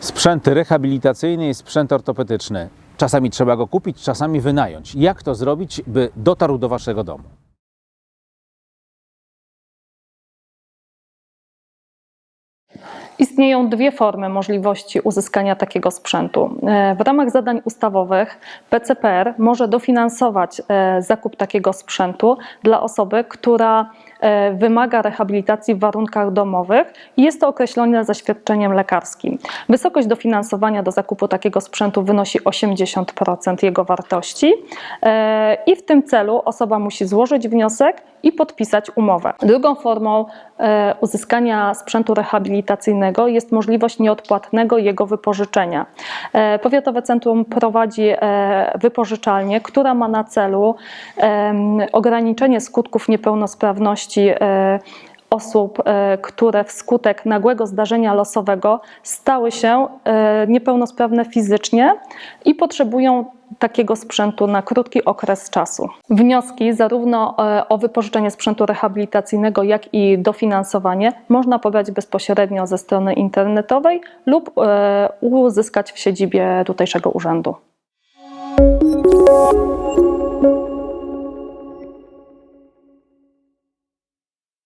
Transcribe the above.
Sprzęt rehabilitacyjny i sprzęt ortopedyczny. Czasami trzeba go kupić, czasami wynająć. Jak to zrobić, by dotarł do Waszego domu? Istnieją dwie formy możliwości uzyskania takiego sprzętu. E, W ramach zadań ustawowych PCPR może dofinansować e, zakup takiego sprzętu dla osoby, która e, wymaga rehabilitacji w warunkach domowych i jest to określone zaświadczeniem lekarskim. Wysokość dofinansowania do zakupu takiego sprzętu wynosi 80% jego wartości i w tym celu osoba musi złożyć wniosek i podpisać umowę. Drugą formą uzyskania sprzętu rehabilitacyjnego jest możliwość nieodpłatnego jego wypożyczenia. E, Powiatowe Centrum prowadzi e, wypożyczalnię, która ma na celu ograniczenie skutków niepełnosprawności e, osób, e, które wskutek nagłego zdarzenia losowego stały się e, niepełnosprawne fizycznie i potrzebują takiego sprzętu na krótki okres czasu. Wnioski zarówno e, o wypożyczenie sprzętu rehabilitacyjnego, jak i dofinansowanie można pobrać bezpośrednio ze strony internetowej lub uzyskać w siedzibie tutejszego urzędu.